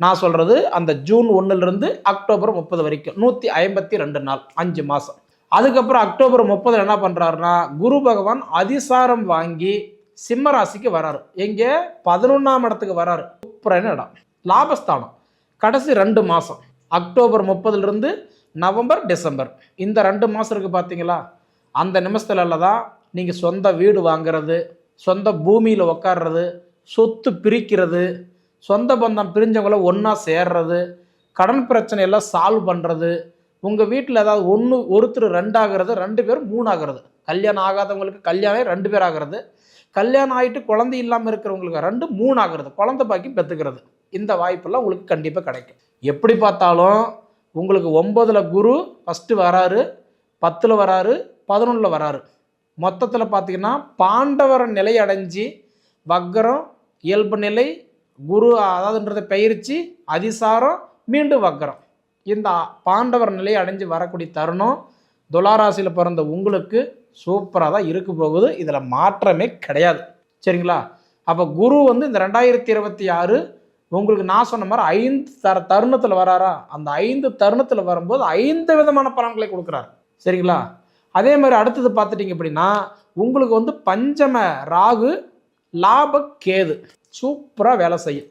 நான் சொல்கிறது அந்த ஜூன் ஒன்றுலேருந்து அக்டோபர் முப்பது வரைக்கும் நூற்றி ஐம்பத்தி ரெண்டு நாள் அஞ்சு மாதம் அதுக்கப்புறம் அக்டோபர் முப்பதில் என்ன பண்ணுறாருன்னா குரு பகவான் அதிசாரம் வாங்கி சிம்ம ராசிக்கு வராரு. எங்கே? பதினொன்றாம் இடத்துக்கு வராரு. சூப்பரான இடம். லாபஸ்தானம். கடைசி ரெண்டு மாதம் அக்டோபர் முப்பதுலேருந்து நவம்பர் டிசம்பர். இந்த ரெண்டு மாதம் இருக்குது பார்த்தீங்களா அந்த நிமிஷத்துல தான் நீங்கள் சொந்த வீடு வாங்குறது சொந்த பூமியில் உக்காடுறது சொத்து பிரிக்கிறது சொந்த பந்தம் பிரிஞ்சவங்கள ஒன்றா சேர்றது கடன் பிரச்சனையெல்லாம் சால்வ் பண்ணுறது உங்கள் வீட்டில் ஏதாவது ஒன்று ஒருத்தர் ரெண்டாகிறது ரெண்டு பேர் மூணாகிறது. கல்யாணம் ஆகாதவங்களுக்கு கல்யாணம் ரெண்டு பேர் ஆகிறது. கல்யாணம் ஆகிட்டு குழந்தை இல்லாமல் இருக்கிறவங்களுக்கு ரெண்டு மூணு ஆகிறது குழந்தை பாக்கி பெற்றுக்கிறது இந்த வாய்ப்பெல்லாம் உங்களுக்கு கண்டிப்பாக கிடைக்கும். எப்படி பார்த்தாலும் உங்களுக்கு ஒம்பதில் குரு ஃபஸ்ட்டு வராரு பத்தில் வராரு பதினொன்றில் வராரு. மொத்தத்தில் பார்த்தீங்கன்னா பாண்டவர நிலை அடைஞ்சு வக்கரம் இயல்பு நிலை குரு அதாவதுன்றதை பயிற்சி அதிசாரம் மீண்டும் வக்கரம். இந்த பாண்டவர் நிலை அடைஞ்சு வரக்கூடிய தருணம் துளாராசியில் பிறந்த உங்களுக்கு சூப்பராக தான் இருக்க போகுது. இதில் மாற்றமே கிடையாது. சரிங்களா? அப்போ குரு வந்து இந்த ரெண்டாயிரத்தி இருபத்தி ஆறு உங்களுக்கு நான் சொன்ன மாதிரி ஐந்து தர தருணத்தில் வராரா? அந்த ஐந்து தருணத்தில் வரும்போது ஐந்து விதமான பலன்களை கொடுக்குறாரு. சரிங்களா? அதே மாதிரி அடுத்தது பார்த்துட்டிங்க அப்படின்னா உங்களுக்கு வந்து பஞ்சம ராகு லாபக்கேது. கேது சூப்பராக வேலை செய்யும்.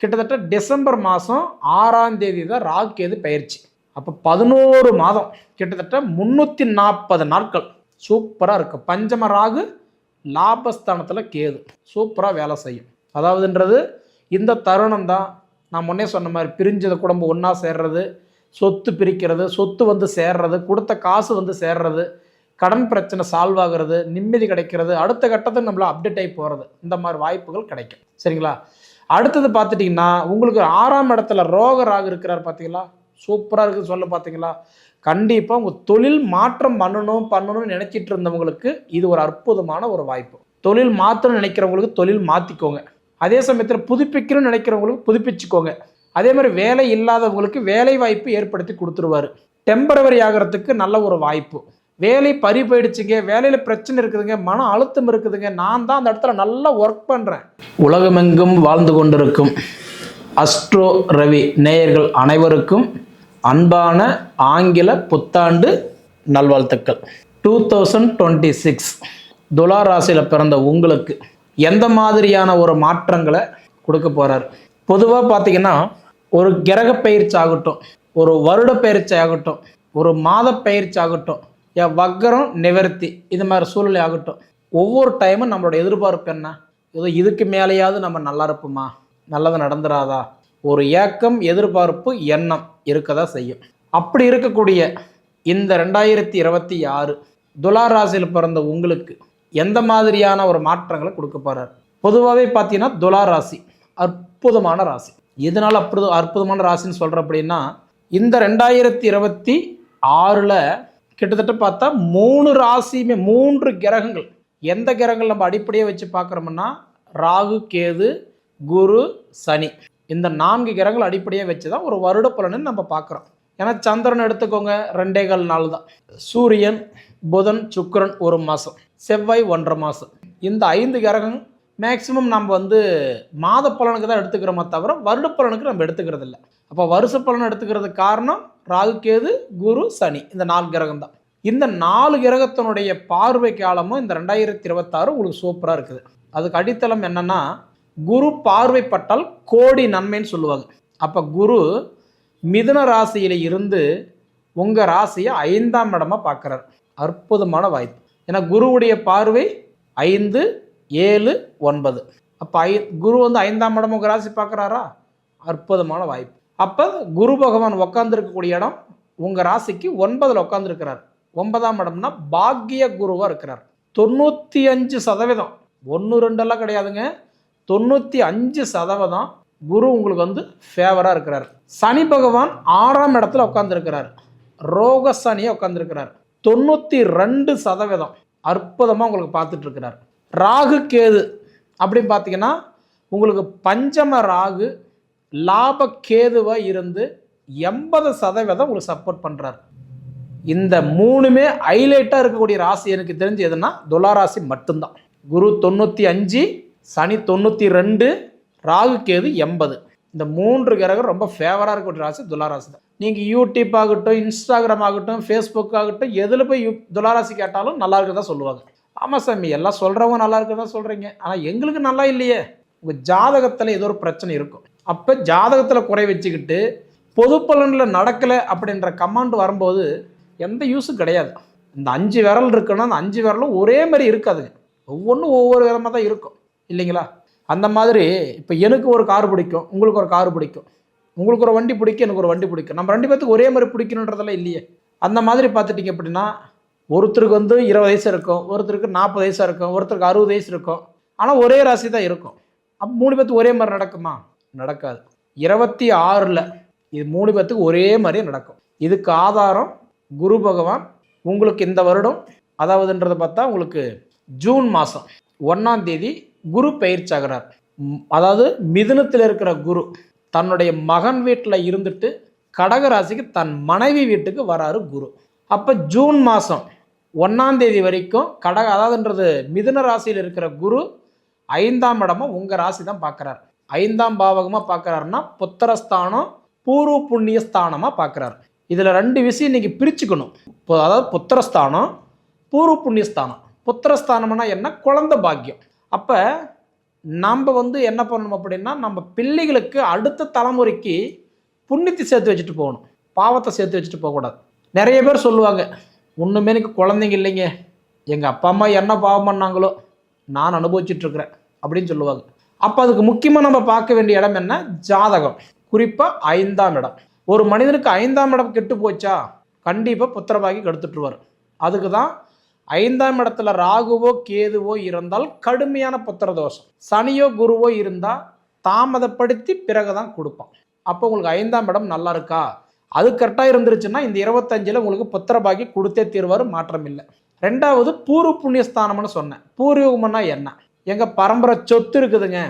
கிட்டத்தட்ட டிசம்பர் மாதம் ஆறாம் தேதி தான் ராகுக்கேது கேது பயிற்சி. அப்போ பதினோரு மாதம். கிட்டத்தட்ட முந்நூற்றி நாற்பது நாட்கள். சூப்பராக இருக்கும் பஞ்சம ராகு லாபஸ்தானத்தில் கேது. சூப்பராக வேலை செய்யும். அதாவதுன்றது இந்த தருணம் தான் நான் முன்னே சொன்ன மாதிரி பிரிஞ்சது குடும்பம் ஒன்றா சேர்றது சொத்து பிரிக்கிறது சொத்து வந்து சேர்றது கொடுத்த காசு வந்து சேர்றது கடன் பிரச்சனை சால்வ் ஆகிறது நிம்மதி கிடைக்கிறது அடுத்த கட்டத்தில் நம்மள அப்டேட் ஆகி போகிறது இந்த மாதிரி வாய்ப்புகள் கிடைக்கும். சரிங்களா? அடுத்தது பார்த்துட்டிங்கன்னா உங்களுக்கு ஆறாம் இடத்துல ரோகராக இருக்கிறார் பார்த்தீங்களா? சூப்பராக இருக்குது சொல்ல பார்த்தீங்களா? கண்டிப்பாக உங்கள் தொழில் மாற்றம் பண்ணணும் பண்ணணும்னு நினச்சிட்டு இருந்தவங்களுக்கு இது ஒரு அற்புதமான ஒரு வாய்ப்பு. தொழில் மாற்றணும்னு நினைக்கிறவங்களுக்கு தொழில் மாற்றிக்கோங்க அதே சமயத்தில் புதுப்பிக்கணும்னு நினைக்கிறவங்களுக்கு புதுப்பிச்சுக்கோங்க. அதே மாதிரி வேலை இல்லாதவங்களுக்கு வேலை வாய்ப்பு ஏற்படுத்தி கொடுத்துருவாரு. டெம்பரவரி ஆகிறதுக்கு நல்ல ஒரு வாய்ப்பு. வேலை பறி போயிடுச்சுங்க வேலையில் பிரச்சனை இருக்குதுங்க மன அழுத்தம் இருக்குதுங்க நான் தான் அந்த இடத்துல நல்லா ஒர்க் பண்ணுறேன் உலகமெங்கும் வாழ்ந்து கொண்டிருக்கும் அஸ்ட்ரோ ரவி நேயர்கள் அனைவருக்கும் அன்பான ஆங்கில புத்தாண்டு நல்வாழ்த்துக்கள். டூ தௌசண்ட் டுவெண்ட்டி சிக்ஸ் துலா ராசியில் பிறந்த உங்களுக்கு எந்த மாதிரியான ஒரு மாற்றங்களை கொடுக்க போகிறார் பொதுவாக பார்த்தீங்கன்னா ஒரு கிரக பயிற்சி ஆகட்டும் ஒரு வருட பயிற்சி ஆகட்டும் ஒரு மாத பயிற்சி ஆகட்டும் வக்கரம் நிவர்த்தி. இது மாதிரி சூழ்நிலை ஆகட்டும். ஒவ்வொரு டைமும் நம்மளோட எதிர்பார்ப்பு என்ன? ஏதோ இதுக்கு மேலேயாவது நம்ம நல்லா இருப்போமா? நல்லது நடந்துடாதா ஒரு ஏக்கம் எதிர்பார்ப்பு எண்ணம் இருக்கதா செய்யும். அப்படி இருக்கக்கூடிய இந்த ரெண்டாயிரத்தி இருபத்தி ஆறு துலா ராசியில் பிறந்த உங்களுக்கு எந்த மாதிரியான ஒரு மாற்றங்களை கொடுக்க போகிறார் பொதுவாகவே பார்த்தீங்கன்னா துலா ராசி அற்புதமான ராசி. எதனால் அற்புத அற்புதமான ராசின்னு சொல்கிறேன் அப்படின்னா இந்த ரெண்டாயிரத்தி இருபத்தி ஆறில் கிட்டத்தட்ட பார்த்தா மூணு ராசியுமே மூன்று கிரகங்கள். எந்த கிரகங்கள் நம்ம அடிப்படையாக வச்சு பார்க்குறோம்னா ராகு கேது குரு சனி. இந்த நான்கு கிரகங்கள் அடிப்படையாக வச்சு தான் ஒரு வருட பலனை நம்ம பார்க்குறோம். ஏன்னா சந்திரன் எடுத்துக்கோங்க ரெண்டே கால் நாள் தான். சூரியன் புதன் சுக்கரன் ஒரு மாதம் செவ்வாய் ஒன்றரை மாதம் இந்த ஐந்து கிரகம் மேக்சிமம் நம்ம வந்து மாத பலனுக்கு தான் எடுத்துக்கிறோமே தவிர வருட பலனுக்கு நம்ம எடுத்துக்கிறது இல்லை அப்போ வருஷ பலன் எடுத்துக்கிறதுக்கு காரணம் ராகு கேது குரு சனி. இந்த நாலு கிரகம் தான் இந்த நாலு கிரகத்தினுடைய பார்வை காலமும் இந்த ரெண்டாயிரத்தி இருபத்தாறு உங்களுக்கு சூப்பராக இருக்குது. அதுக்கு அடித்தளம் என்னன்னா குரு பார்வைப்பட்டால் கோடி நன்மைன்னு சொல்லுவாங்க. அப்போ குரு மிதுன ராசியில் இருந்து உங்கள் ராசியை ஐந்தாம் இடமாக பார்க்குறாரு. அற்புதமான வாய்ப்பு. ஏன்னா குருவுடைய பார்வை ஐந்து ஏழு ஒன்பது. அப்போ ஐ குரு வந்து ஐந்தாம் இடம் உங்கள் ராசி பார்க்குறாரா? அற்புதமான வாய்ப்பு. அப்போ குரு பகவான் உட்காந்துருக்கக்கூடிய இடம் உங்கள் ராசிக்கு ஒன்பதில் உட்காந்துருக்கிறார் ஒன்பதாம் இடம்னா பாக்கிய குருவாக இருக்கிறார். தொண்ணூற்றி அஞ்சு சதவீதம். ஒன்று ரெண்டெல்லாம் கிடையாதுங்க. தொண்ணூற்றி அஞ்சு சதவீதம் குரு உங்களுக்கு வந்து ஃபேவராக இருக்கிறார். சனி பகவான் ஆறாம் இடத்துல உட்காந்துருக்கிறார் ரோக சனியை உட்காந்துருக்கிறார் தொண்ணூற்றி ரெண்டு சதவீதம் அற்புதமாக உங்களுக்கு பார்த்துட்ருக்கிறார் ராகு கேது அப்படின்னு பார்த்தீங்கன்னா உங்களுக்கு பஞ்சம ராகு லாபக்கேதுவாக இருந்து எண்பது சதவீதம் உங்களுக்கு சப்போர்ட் பண்ணுறார் இந்த மூணுமே ஹைலைட்டாக இருக்கக்கூடிய ராசி எனக்கு தெரிஞ்சு எதுனா துளாராசி மட்டும்தான். குரு தொண்ணூற்றி அஞ்சு சனி தொண்ணூற்றி ரெண்டு ராகு கேது எண்பது. இந்த மூன்று கிரகம் ரொம்ப ஃபேவராக இருக்கக்கூடிய ராசி துளாராசி தான். நீங்கள் யூடியூப் ஆகட்டும் இன்ஸ்டாகிராம் ஆகட்டும் ஃபேஸ்புக் ஆகட்டும் எதில் போய் யூ- துளாராசி கேட்டாலும் நல்லா இருக்குதான் சொல்லுவாங்க. ஆமாம் சாமி எல்லாம் சொல்கிறவங்க நல்லா இருக்குதான் சொல்கிறீங்க ஆனால் எங்களுக்கு நல்லா இல்லையே. உங்கள் ஜாதகத்தில் ஏதோ ஒரு பிரச்சனை இருக்கும். அப்போ ஜாதகத்தில் குறை வச்சுக்கிட்டு பொது பலனில் நடக்கலை அப்படின்ற கமாண்ட் வரும்போது எந்த யூஸும் கிடையாது. இந்த அஞ்சு விரல் இருக்குன்னா அந்த அஞ்சு விரலும் ஒரே மாதிரி இருக்காதுங்க ஒவ்வொன்றும் ஒவ்வொரு விதமாக தான் இருக்கும். இல்லைங்களா? அந்த மாதிரி இப்போ எனக்கு ஒரு கார் பிடிக்கும் உங்களுக்கு ஒரு கார் பிடிக்கும். உங்களுக்கு ஒரு வண்டி பிடிக்கும் எனக்கு ஒரு வண்டி பிடிக்கும். நம்ம ரெண்டு பேர்த்துக்கு ஒரே மாதிரி பிடிக்கணுன்றதெல்லாம் இல்லையே. அந்த மாதிரி பார்த்துட்டிங்க அப்படின்னா ஒருத்தருக்கு வந்து இருபது வயசு இருக்கும் ஒருத்தருக்கு நாற்பது வயசாக இருக்கும் ஒருத்தருக்கு அறுபது வயசு இருக்கும். ஆனால் ஒரே ராசி தான் இருக்கும். அப்போ மூணு பேர்த்து ஒரே மாதிரி நடக்குமா? நடக்காது. இருபத்தி ஆறில் இது மூணு பேர்த்துக்கு ஒரே மாதிரியே நடக்கும். இதுக்கு ஆதாரம் குரு பகவான். உங்களுக்கு இந்த வருடம் அதாவதுன்றதை பார்த்தா உங்களுக்கு ஜூன் மாதம் ஒன்றாம் தேதி குரு பயிற்சாகிறார் அதாவது மிதுனத்தில் இருக்கிற குரு தன்னுடைய மகன் வீட்டில் இருந்துட்டு கடக ராசிக்கு தன் மனைவி வீட்டுக்கு வராரு குரு. அப்போ ஜூன் மாதம் ஒன்றாம் தேதி வரைக்கும் கடக அதாவதுன்றது மிதுன ராசியில் இருக்கிற குரு ஐந்தாம் இடமும் உங்கள் ராசி தான் பார்க்குறாரு. ஐந்தாம் பாவகமாக பார்க்குறாருன்னா புத்திரஸ்தானம் பூர்வ புண்ணிய ஸ்தானமாக பார்க்குறாரு. இதில் ரெண்டு விஷயம் இன்றைக்கி பிரிச்சுக்கணும். இப்போ அதாவது புத்திரஸ்தானம் பூர்வ புண்ணியஸ்தானம் புத்திரஸ்தானம்னா என்ன? குழந்த பாக்கியம். அப்போ நம்ம வந்து என்ன பண்ணணும் அப்படின்னா நம்ம பிள்ளைகளுக்கு அடுத்த தலைமுறைக்கு புண்ணியத்தை சேர்த்து வச்சுட்டு போகணும். பாவத்தை சேர்த்து வச்சுட்டு போகக்கூடாது. நிறைய பேர் சொல்லுவாங்க ஒன்றுமே எனக்கு குழந்தைங்க இல்லைங்க. எங்கள் அப்பா அம்மா என்ன பாவம் பண்ணாங்களோ நான் அனுபவிச்சுட்ருக்குறேன் அப்படின்னு சொல்லுவாங்க. அப்போ அதுக்கு முக்கியமாக நம்ம பார்க்க வேண்டிய இடம் என்ன? ஜாதகம். குறிப்பாக ஐந்தாம் இடம். ஒரு மனிதனுக்கு ஐந்தாம் இடம் கெட்டு போச்சா? கண்டிப்பாக புத்திரபாகி கெடுத்துட்டுருவார். அதுக்கு தான் ஐந்தாம் இடத்துல ராகுவோ கேதுவோ இருந்தால் கடுமையான புத்திர தோஷம். சனியோ குருவோ இருந்தால் தாமதப்படுத்தி பிறகு தான் கொடுப்பான். அப்போ உங்களுக்கு ஐந்தாம் இடம் நல்லா இருக்கா? அது கரெக்டாக இருந்துருச்சுன்னா இந்த இருபத்தஞ்சில் உங்களுக்கு புத்திரபாகி கொடுத்தே தீர்வார் மாற்றம் இல்லை ரெண்டாவது பூர்வ புண்ணியஸ்தானம்னு சொன்னேன். பூர்வீகம்னா என்ன? எங்கள் பரம்பரை சொத்து இருக்குதுங்க.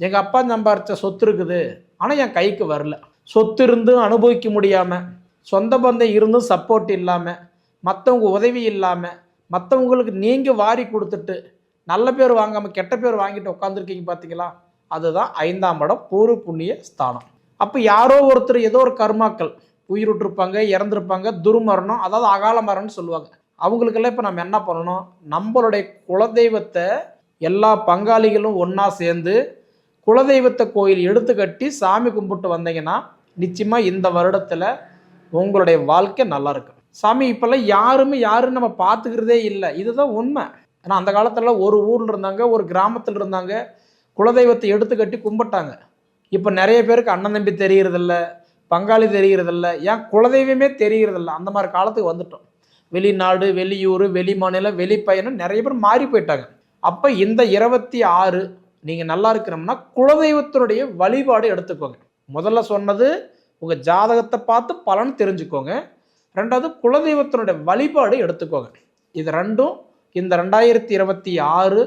எங்கள் அப்பா சம்பாரிச்ச சொத்து இருக்குது. ஆனால் என் கைக்கு வரல. சொத்து இருந்தும் அனுபவிக்க முடியாமல் சொந்த பந்தம் இருந்தும் சப்போர்ட் இல்லாமல் மற்றவங்க உதவி இல்லாமல் மற்றவங்களுக்கு நீங்கள் வாரி கொடுத்துட்டு நல்ல பேர் வாங்காமல் கெட்ட பேர் வாங்கிட்டு உட்காந்துருக்கீங்க பார்த்தீங்களா அதுதான் ஐந்தாம் இடம் பூர்வ புண்ணிய ஸ்தானம். அப்போ யாரோ ஒருத்தர் ஏதோ ஒரு கர்மாக்கள் உயிரிட்டிருப்பாங்க இறந்துருப்பாங்க துர்மரணம் அதாவது அகால மரணம்னு சொல்லுவாங்க. அவங்களுக்கெல்லாம் இப்போ நம்ம என்ன பண்ணணும்? நம்மளுடைய குலதெய்வத்தை எல்லா பங்காளிகளும் ஒன்றா சேர்ந்து குலதெய்வத்தை கோயில் எடுத்து கட்டி சாமி கும்பிட்டு வந்தீங்கன்னா நிச்சயமாக இந்த வருடத்தில் உங்களுடைய வாழ்க்கை நல்லா இருக்கும். சாமி இப்போல்லாம் யாருமே யாரும் நம்ம பார்த்துக்கிறதே இல்லை. இதுதான் உண்மை. ஏன்னா அந்த காலத்தில் ஒரு ஊரில் இருந்தாங்க ஒரு கிராமத்தில் இருந்தாங்க குலதெய்வத்தை எடுத்து கட்டி கும்பிட்டாங்க. இப்போ நிறைய பேருக்கு அண்ணன் தம்பி தெரிகிறதில்ல பங்காளி தெரிகிறதில்ல ஏன் குலதெய்வமே தெரிகிறதில்ல அந்த மாதிரி காலத்துக்கு வந்துட்டோம். வெளிநாடு வெளியூர் வெளி மாநிலம் வெளி பயணம் நிறைய பேர் மாறி போயிட்டாங்க. அப்போ இந்த இருபத்தி ஆறு நீங்கள் நல்லா இருக்கணும்னா குலதெய்வத்தினுடைய வழிபாடு எடுத்துக்கோங்க. முதல்ல சொன்னது உங்கள் ஜாதகத்தை பார்த்து பலன் தெரிஞ்சுக்கோங்க. ரெண்டாவது குலதெய்வத்தினுடைய வழிபாடு எடுத்துக்கோங்க. இது ரெண்டும் இந்த ரெண்டாயிரத்தி இருபத்தி ஆறு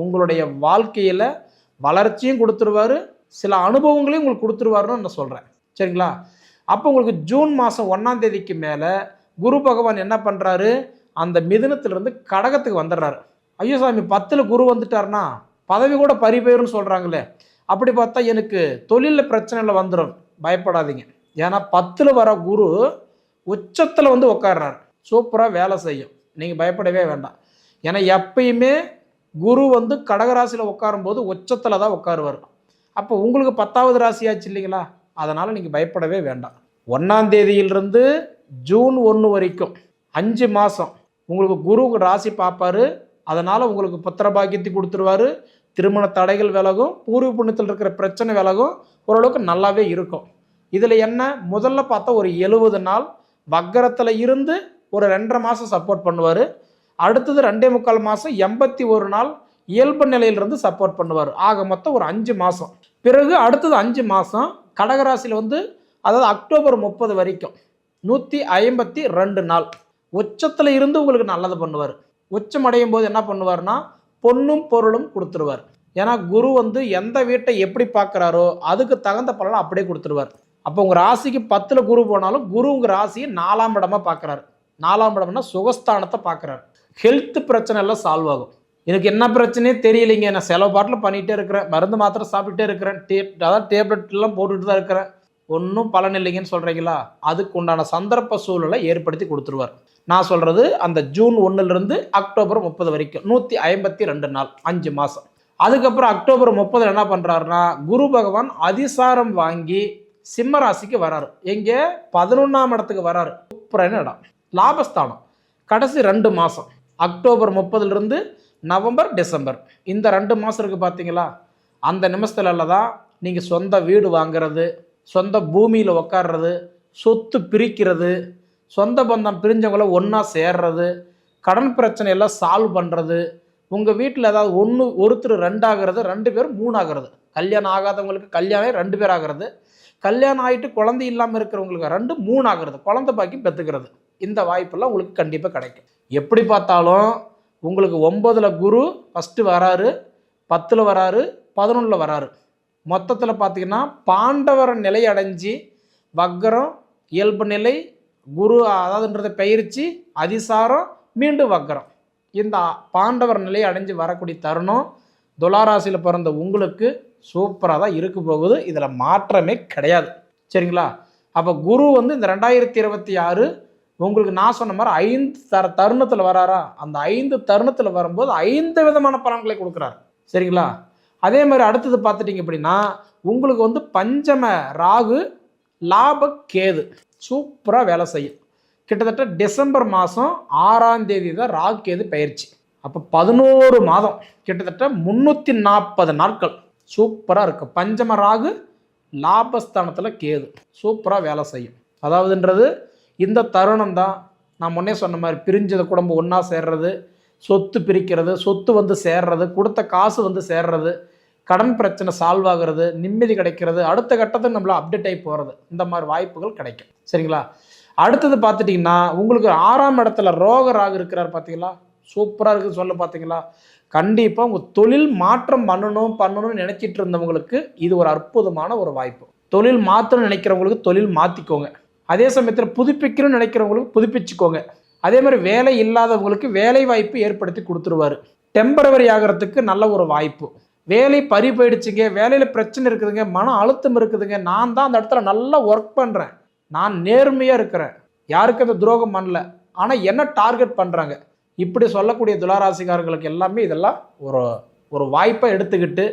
உங்களுடைய வாழ்க்கையில் வளர்ச்சியும் கொடுத்துருவாரு சில அனுபவங்களையும் உங்களுக்கு கொடுத்துருவாருன்னு நான் சொல்கிறேன் சரிங்களா? அப்போ உங்களுக்கு ஜூன் மாதம் ஒன்றாம் தேதிக்கு மேலே குரு பகவான் என்ன பண்ணுறாரு அந்த மிதுனத்திலிருந்து கடகத்துக்கு வந்துடுறாரு. ஐயோ சாமி பத்தில் குரு வந்துட்டாருன்னா பதவி கூட பறிபெயர்னு சொல்கிறாங்களே அப்படி பார்த்தா எனக்கு தொழிலில் பிரச்சனையில் வந்துடும் பயப்படாதீங்க. ஏன்னா பத்தில் வர குரு உச்சத்தில் வந்து உட்கார்றாரு சூப்பராக வேலை செய்யும். நீங்கள் பயப்படவே வேண்டாம். ஏன்னா எப்பயுமே குரு வந்து கடகராசியில் உட்காரும்போது உச்சத்தில் தான் உட்காருவார் அப்போ உங்களுக்கு பத்தாவது ராசியாச்சு இல்லைங்களா? அதனால் நீங்கள் பயப்படவே வேண்டாம். ஒன்றாம் தேதியிலிருந்து ஜூன் ஒன்று வரைக்கும் அஞ்சு மாதம் உங்களுக்கு குரு ராசி பார்ப்பாரு. அதனால் உங்களுக்கு புத்திர பாக்கியத்தை கொடுத்துருவாரு. திருமண தடைகள் விலகும் பூர்வ புண்ணியத்தில் இருக்கிற பிரச்சனை விலகும் ஓரளவுக்கு நல்லாவே இருக்கும். இதில் என்ன? முதல்ல பார்த்தா ஒரு எழுபது நாள் வக்கரத்தில் இருந்து ஒரு ரெண்டரை மாதம் சப்போர்ட் பண்ணுவார். அடுத்தது ரெண்டே முக்கால் மாதம் எண்பத்தி ஒரு நாள் இயல்பு நிலையிலிருந்து சப்போர்ட் பண்ணுவார். ஆக மொத்தம் ஒரு அஞ்சு மாதம் பிறகு அடுத்தது அஞ்சு மாதம் கடகராசியில் வந்து அதாவது அக்டோபர் முப்பது வரைக்கும் நூற்றி ஐம்பத்தி ரெண்டு நாள். உச்சத்தில் இருந்து உங்களுக்கு நல்லது பண்ணுவார். உச்சமடையும் போது என்ன பண்ணுவார்னா பொண்ணும் பொருளும் கொடுத்துருவார். ஏன்னா குரு வந்து எந்த வீட்டை எப்படி பார்க்குறாரோ அதுக்கு தகுந்த பலனை அப்படியே கொடுத்துருவார். அப்போ உங்கள் ராசிக்கு பத்தில் குரு போனாலும் குரு உங்கள் ராசியை நாலாம் இடமா பார்க்குறாரு. நாலாம் இடம்னா சுகஸ்தானத்தை பார்க்குறாரு. ஹெல்த் பிரச்சனை எல்லாம் சால்வ் ஆகும். எனக்கு என்ன பிரச்சனையே தெரியலைங்க. நான் செலவு பாட்டில் பண்ணிகிட்டே இருக்கிறேன். மருந்து மாத்திரை சாப்பிட்டுட்டே இருக்கிறேன். டே அதாவது டேப்லெட்லாம் போட்டுட்டு தான் இருக்கிறேன். ஒன்றும் பலன் இல்லைங்கன்னு சொல்கிறீங்களா அதுக்கு உண்டான சந்தர்ப்ப சூழலை ஏற்படுத்தி கொடுத்துருவார். நான் சொல்கிறது அந்த ஜூன் ஒன்றுலேருந்து அக்டோபர் முப்பது வரைக்கும் நூற்றி ஐம்பத்தி ரெண்டு நாள் அஞ்சு மாதம் அதுக்கப்புறம் அக்டோபர் முப்பதில் என்ன பண்ணுறாருன்னா குரு பகவான் அதிசாரம் வாங்கி சிம்ம ராசிக்கு வராரு. எங்கே? பதினொன்றாம் இடத்துக்கு வராரு. சூப்பரான இடம். லாபஸ்தானம். கடைசி ரெண்டு மாதம் அக்டோபர் முப்பதுலேருந்து நவம்பர் டிசம்பர். இந்த ரெண்டு மாதம் இருக்குது பார்த்தீங்களா அந்த நிமிஷத்துல தான் நீங்கள் சொந்த வீடு வாங்குறது சொந்த பூமியில் உக்காடுறது சொத்து பிரிக்கிறது சொந்த பந்தம் பிரிஞ்சவங்கள ஒன்றா சேர்றது கடன் பிரச்சனையெல்லாம் சால்வ் பண்ணுறது உங்கள் வீட்டில் ஏதாவது ஒன்று ஒருத்தர் ரெண்டாகிறது ரெண்டு பேர் மூணு ஆகிறது கல்யாணம் ஆகாதவங்களுக்கு கல்யாணம் ரெண்டு பேர் ஆகிறது. கல்யாணம் ஆகிட்டு குழந்தை இல்லாமல் இருக்கிறவங்களுக்கு ரெண்டு மூணு ஆகிறது குழந்தை பாக்கி பெற்றுக்கிறது இந்த வாய்ப்பெல்லாம் உங்களுக்கு கண்டிப்பாக கிடைக்கும். எப்படி பார்த்தாலும் உங்களுக்கு ஒம்பதில் குரு ஃபஸ்ட்டு வராரு பத்தில் வராரு பதினொன்றில் வராரு. மொத்தத்தில் பார்த்தீங்கன்னா பாண்டவர நிலை அடைஞ்சு வக்கரம் இயல்பு நிலை குரு அதாவதுன்றதை பயிற்சி அதிசாரம் மீண்டும் வக்கரம். இந்த பாண்டவர் நிலை அடைஞ்சு வரக்கூடிய தருணம் துளாராசியில் பிறந்த உங்களுக்கு சூப்பராக தான் இருக்க போகுது. இதில் மாற்றமே கிடையாது. சரிங்களா? அப்போ குரு வந்து இந்த ரெண்டாயிரத்தி இருபத்தி ஆறு உங்களுக்கு நான் சொன்ன மாதிரி ஐந்து தர தருணத்தில் வராரா? அந்த ஐந்து தருணத்தில் வரும்போது ஐந்து விதமான பலன்களை கொடுக்குறாரு. சரிங்களா? அதே மாதிரி அடுத்தது பார்த்துட்டிங்க அப்படின்னா உங்களுக்கு வந்து பஞ்சம ராகு லாப கேது. சூப்பராக வேலை செய்யும். கிட்டத்தட்ட டிசம்பர் மாதம் ஆறாம் தேதி தான் ராகுகேது பயிற்சி. அப்போ பதினோரு மாதம். கிட்டத்தட்ட முந்நூற்றி நாற்பது நாட்கள். சூப்பராக இருக்கும் பஞ்சம ராகு லாபஸ்தானத்தில் கேது. சூப்பராக வேலை செய்யும். அதாவதுன்றது இந்த தருணம் தான் நான் முன்னே சொன்ன மாதிரி பிரிஞ்சது குடும்பம் ஒன்றா சேர்றது சொத்து பிரிக்கிறது சொத்து வந்து சேர்றது கொடுத்த காசு வந்து சேர்றது கடன் பிரச்சனை சால்வ் ஆகிறது நிம்மதி கிடைக்கிறது அடுத்த கட்டத்தில் நம்மள அப்டேட் ஆகி போகிறது இந்த மாதிரி வாய்ப்புகள் கிடைக்கும். சரிங்களா? அடுத்தது பார்த்துட்டிங்கன்னா உங்களுக்கு ஆறாம் இடத்துல ரோக ராகு இருக்கிறார் பார்த்தீங்களா? சூப்பராக இருக்குது சொல்ல பார்த்தீங்களா? கண்டிப்பாக உங்கள் தொழில் மாற்றம் பண்ணணும் பண்ணணும்னு நினச்சிட்டு இருந்தவங்களுக்கு இது ஒரு அற்புதமான ஒரு வாய்ப்பு. தொழில் மாற்றணும்னு நினைக்கிறவங்களுக்கு தொழில் மாற்றிக்கோங்க அதே சமயத்தில் புதுப்பிக்கணும்னு நினைக்கிறவங்களுக்கு புதுப்பிச்சுக்கோங்க. அதே மாதிரி வேலை இல்லாதவங்களுக்கு வேலை வாய்ப்பு ஏற்படுத்தி கொடுத்துருவாரு. டெம்பரவரி ஆகிறதுக்கு நல்ல ஒரு வாய்ப்பு. வேலை பறி போயிடுச்சுங்க வேலையில் பிரச்சனை இருக்குதுங்க மன அழுத்தம் இருக்குதுங்க நான் தான் அந்த இடத்துல நல்லா ஒர்க் பண்ணுறேன் நான் நேர்மையாக இருக்கிறேன். யாருக்கும் அந்த துரோகம் பண்ணல. ஆனால் என்ன டார்கெட் பண்ணுறாங்க இப்படி சொல்லக்கூடிய துளாராசிக்காரர்களுக்கு எல்லாமே இதெல்லாம் ஒரு ஒரு வாய்ப்பை எடுத்துக்கிட்டு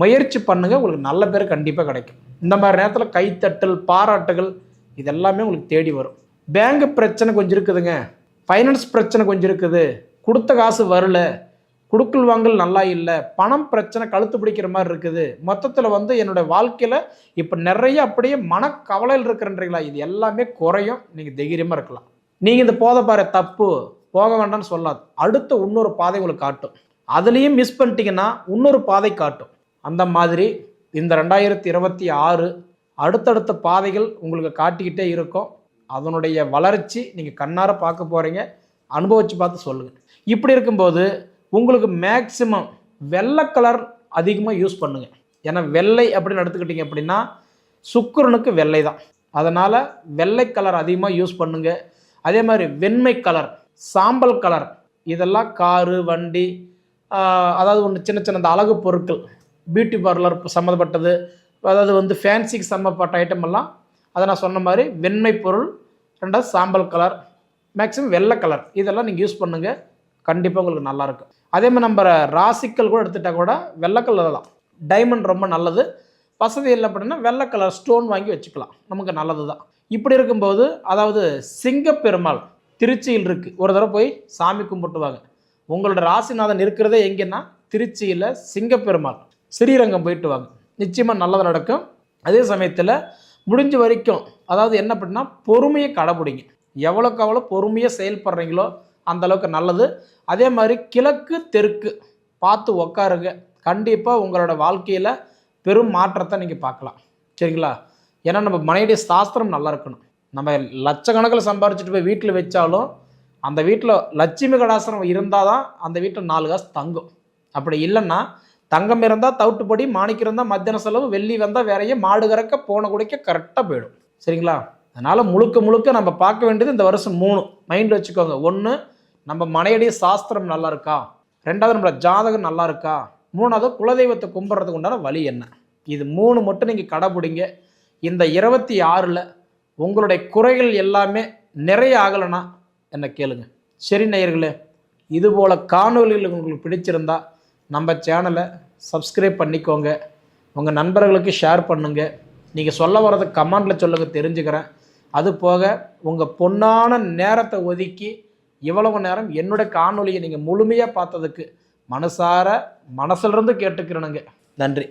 முயற்சி பண்ணுங்க உங்களுக்கு நல்ல பேர் கண்டிப்பாக கிடைக்கும். இந்த மாதிரி நேரத்தில் கைத்தட்டல் பாராட்டுகள் இதெல்லாமே உங்களுக்கு தேடி வரும். பேங்க் பிரச்சனை கொஞ்சம் இருக்குதுங்க. ஃபைனான்ஸ் பிரச்சனை கொஞ்சம் இருக்குது. கொடுத்த காசு வரல. குடுக்கல் வாங்கல் நல்லா இல்லை பணம் பிரச்சனை கழுத்து பிடிக்கிற மாதிரி இருக்குது. மொத்தத்தில் வந்து என்னோட வாழ்க்கையில் இப்போ நிறைய அப்படியே மனக்கவலையில் இருக்கிறன்றீங்களா? இது எல்லாமே குறையும். நீங்கள் தைரியமாக இருக்கலாம். நீங்கள் இந்த போத பாரு தப்பு போக வேண்டாம்னு சொல்லாது. அடுத்த இன்னொரு பாதை உங்களுக்கு காட்டும். அதுலேயும் மிஸ் பண்ணிட்டீங்கன்னா இன்னொரு பாதை காட்டும். அந்த மாதிரி இந்த ரெண்டாயிரத்தி இருபத்தி ஆறு அடுத்தடுத்த பாதைகள் உங்களுக்கு காட்டிக்கிட்டே இருக்கும். அதனுடைய வளர்ச்சி நீங்கள் கண்ணார பார்க்க போகிறீங்க அனுபவித்து பார்த்து சொல்லுங்கள் இப்படி இருக்கும்போது உங்களுக்கு மேக்சிமம் வெள்ளை கலர் அதிகமாக யூஸ் பண்ணுங்கள் ஏன்னா வெள்ளை அப்படின்னு எடுத்துக்கிட்டிங்க அப்படின்னா சுக்கரனுக்கு வெள்ளை தான். அதனால் வெள்ளை கலர் அதிகமாக யூஸ் பண்ணுங்க. அதே மாதிரி வெண்மை கலர் சாம்பல் கலர் இதெல்லாம் காரு வண்டி அதாவது ஒன்று சின்ன சின்ன அந்த அழகு பொருட்கள் பியூட்டி பார்லர் சம்மந்தப்பட்டது அதாவது வந்து ஃபேன்சிக்கு சம்மந்தப்பட்ட ஐட்டம் எல்லாம் அதை நான் சொன்ன மாதிரி வெண்மை பொருள் ரெண்டாவது சாம்பல் கலர் மேக்ஸிமம் வெள்ளை கலர் இதெல்லாம் நீங்கள் யூஸ் பண்ணுங்கள் கண்டிப்பாக உங்களுக்கு நல்லாயிருக்கும் அதே மாதிரி நம்ம ராசிக்கல் கூட எடுத்துகிட்டா கூட வெள்ளை கலர் தான். டைமண்ட் ரொம்ப நல்லது. வசதி இல்லை அப்படின்னா வெள்ளை கலர் ஸ்டோன் வாங்கி வச்சுக்கலாம். நமக்கு நல்லது தான். இப்படி இருக்கும்போது அதாவது சிங்கப்பெருமாள் திருச்சியில் இருக்குது ஒரு தடவை போய் சாமி கும்பிட்டுவாங்க. உங்களோட ராசிநாதன் இருக்கிறதே எங்கேன்னா திருச்சியில் சிங்கப்பெருமாள். ஸ்ரீரங்கம் போயிட்டு வாங்க. நிச்சயமாக நல்லது நடக்கும். அதே சமயத்தில் முடிஞ்ச வரைக்கும் அதாவது என்ன அப்படின்னா பொறுமையை கடைபிடிங்க. எவ்வளோக்கு எவ்வளோ பொறுமையாக செயல்படுறீங்களோ அந்த அளவுக்கு நல்லது. அதே மாதிரி கிழக்கு தெற்கு பார்த்து உக்காருங்க. கண்டிப்பாக உங்களோட வாழ்க்கையில் பெரும் மாற்றத்தை நீங்கள் பார்க்கலாம். சரிங்களா? ஏன்னா நம்ம மனைவிடைய சாஸ்திரம் நல்லா இருக்கணும். நம்ம லட்சக்கணக்கில் சம்பாரிச்சிட்டு போய் வீட்டில் வச்சாலும் அந்த வீட்டில் லட்சுமி கடாசனம் இருந்தால் தான் அந்த வீட்டில் நாலு காசு தங்கும். அப்படி இல்லைன்னா தங்கம் இருந்தால் தவிட்டுப்படி மாணிக்கம் இருந்தால் மத்தியான செலவு வெள்ளி வந்தால் வேறையே மாடு கறக்க போன குடிக்க கரெக்டாக போயிடும். சரிங்களா? அதனால் முழுக்க முழுக்க நம்ம பார்க்க வேண்டியது இந்த வருஷம் மூணு. மைண்ட் வச்சுக்கோங்க. ஒன்று நம்ம மனையடி சாஸ்திரம் நல்லா இருக்கா ரெண்டாவது நம்மளோட ஜாதகம் நல்லா இருக்கா மூணாவது குலதெய்வத்தை கும்பிட்றதுக்கு உண்டான வழி என்ன? இது மூணு மட்டும் நீங்கள் கடைபிடிங்க. இந்த இருபத்தி ஆறில் உங்களுடைய குறைகள் எல்லாமே நிறைய ஆகலைன்னா என்னை கேளுங்க. சரி நேயர்களே இதுபோல் காணொலிகள் உங்களுக்கு பிடிச்சிருந்தா நம்ம சேனலை சப்ஸ்கிரைப் பண்ணிக்கோங்க. உங்கள் நண்பர்களுக்கு ஷேர் பண்ணுங்கள் நீங்கள் சொல்ல வர்றதை கமெண்டில் சொல்லுங்கள் தெரிஞ்சுக்கிறேன். அது போக உங்கள் பொன்னான நேரத்தை ஒதுக்கி இவ்வளவு நேரம் என்னோட காணொலியை நீங்கள் முழுமையாக பார்த்ததுக்கு மனசார மனசுலேருந்து கேட்டுக்கிறேனுங்க. நன்றி.